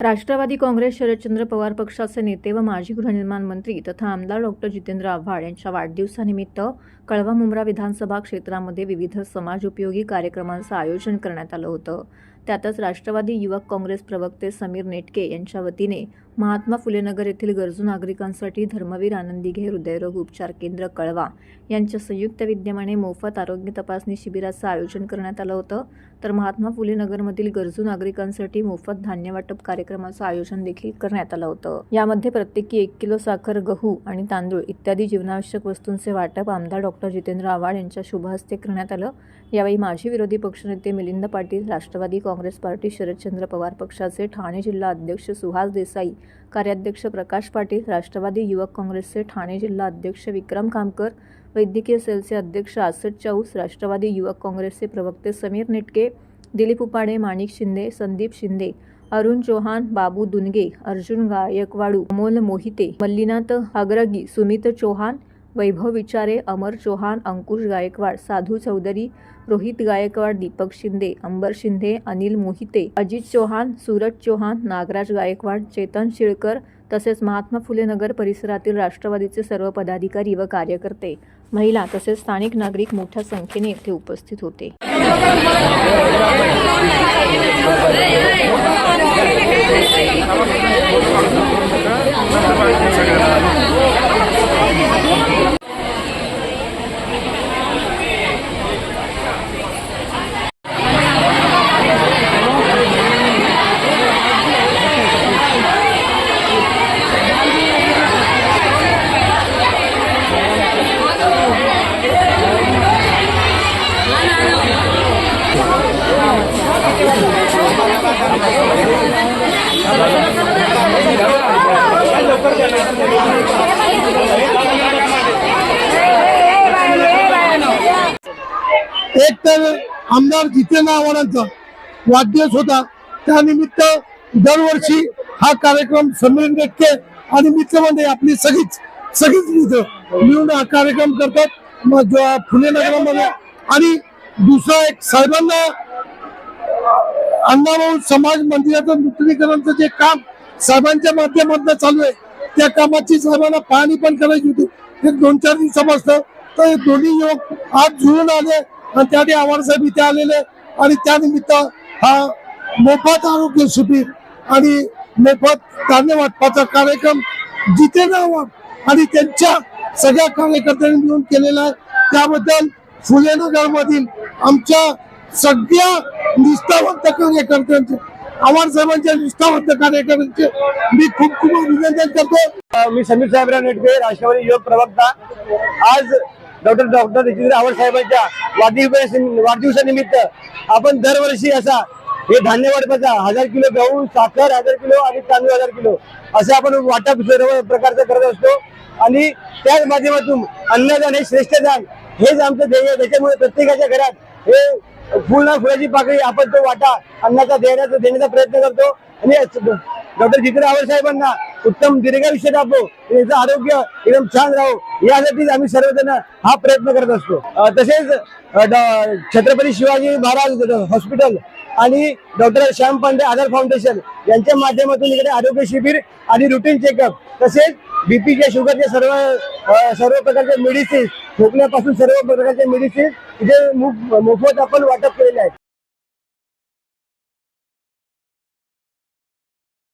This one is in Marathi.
राष्ट्रवादी काँग्रेस शरदचंद्र पवार पक्षाचे नेते व माजी गृहनिर्माण मंत्री तथा आमदार डॉक्टर जितेंद्र आव्हाड यांच्या वाढदिवसानिमित्त कळवा मुंब्रा विधानसभा क्षेत्रामध्ये विविध समाजोपयोगी कार्यक्रमांचं आयोजन करण्यात आलं होतं. त्यातच राष्ट्रवादी युवक काँग्रेस प्रवक्ते समीर नेटके यांच्या वतीने महात्मा फुले नगर येथील गरजू नागरिकांसाठी धर्मवीर आनंदी घे हृदयरोग उपचार केंद्र कळवा यांच्या संयुक्त विद्यमाने मोफत आरोग्य तपासणी शिबिराचं आयोजन करण्यात आलं होतं. तर महात्मा फुले नगरमधील गरजू नागरिकांसाठी मोफत धान्य वाटप कार्यक्रमाचं आयोजन देखील करण्यात आलं होतं. यामध्ये प्रत्येकी एक किलो साखर गहू आणि तांदूळ इत्यादी जीवनावश्यक वस्तूंचे वाटप आमदार डॉक्टर जितेंद्र आव्हाड यांच्या शुभहस्ते करण्यात आलं. यावेळी माजी विरोधी पक्षनेते मिलिंद पाटील राष्ट्रवादी काँग्रेस पार्टी शरदचंद्र पवार पक्षाचे ठाणे जिल्हा अध्यक्ष सुहास देसाई कार्याध्यक्ष प्रकाश पाटील राष्ट्रवादी युवक काँग्रेसचे ठाणे जिल्हा अध्यक्ष विक्रम कामकर वैद्यकीय सेलचे अध्यक्ष आसट चाऊस राष्ट्रवादी युवक काँग्रेसचे प्रवक्ते समीर नेटके दिलीप उपाडे माणिक शिंदे संदीप शिंदे अरुण चौहान बाबू दुनगे अर्जुन गायकवाडू अमोल मोहिते मल्लीनाथ आग्रगी सुमित चौहान वैभव विचारे अमर चौहान अंकुश गायकवाड साधू चौधरी रोहित गायकवाड दीपक शिंदे अंबर शिंदे अनिल मोहिते अजित चौहान सूरज चौहान नागराज गायकवाड चेतन शिळकर तसेच महात्मा फुले नगर परिसरातील राष्ट्रवादीचे सर्व पदाधिकारी व कार्यकर्ते महिला तसेच स्थानिक नागरिक मोठ्या संख्येने येथे उपस्थित होते. एक तर आमदार जितेंद्र आव्हाडांचा वाढदिवस होता. त्यानिमित्त दरवर्षी हा कार्यक्रम समीर व्यक्ते आणि मित्रमंडळी आपली सगळीच सगळीच मित्र मिळून हा कार्यक्रम करतात. मग फुले नगरामध्ये आणि दुसरा एक साहेबांना अण्णाभाऊ समाज मंदिराचं नूतनीकरणचं जे काम साहेबांच्या माध्यमातून चालू आहे त्या कामाची साहेबांना पाहणी पण करायची होती. हे दोन चार दिवसापासून तर हे दोन्ही युवक आज जुळून आले आणि त्यासाठी आव्हाड साहेब इथे आलेले आणि त्यानिमित्त हा मोफत आरोग्य शिबिर आणि मोफत धान्य वाटपाचा कार्यक्रम जिथे आव्हाड आणि त्यांच्या सगळ्या कार्यकर्त्यांनी मिळून केलेला आहे. त्याबद्दल फुले नगरमधील आमच्या सगळ्या निष्ठावंत कार्यकर्त्यांचे आव्हाड साहेबांच्या निष्ठावंत कार्यकर्त्यांचे. मी खूप खूप अभिनंदन करतो. मी समीर साहेबराव नेटके राष्ट्रवादी युवक प्रवक्ता. आज डॉक्टर डॉक्टर जितेंद्र आव्हाड साहेबांच्या वाढदिवस वाढदिवसानिमित्त आपण दरवर्षी असा हे धान्य वाटपाचा हजार किलो गहू साखर हजार किलो आणि तांदूळ हजार किलो असं आपण वाटप सर्व प्रकारचं करत असतो. आणि त्याच माध्यमातून अन्नदान हे श्रेष्ठदान हेच आमचं ध्येय त्याच्यामुळे प्रत्येकाच्या घरात हे फुल फुलाची पाकळी आपण तो वाटा अन्नाचा देण्याचा देण्याचा प्रयत्न करतो. आणि डॉक्टर जितेंद्र आव्हाड साहेबांना उत्तम दीर्घायुष्य लाभो त्यांचं आरोग्य एकदम छान राहो. यासाठीच आम्ही सर्वजण हा प्रयत्न करत असतो. तसेच छत्रपती शिवाजी महाराज हॉस्पिटल आणि डॉक्टर श्याम पांडे आधार फाउंडेशन यांच्या माध्यमातून इकडे आरोग्य शिबिर आणि रुटीन चेकअप तसेच बीपीच्या शुगरचे सर्व सर्व प्रकारचे मेडिसिन खोकल्यापासून सर्व प्रकारचे मेडिसिन इथे मोफत आपण वाटप केलेले आहेत.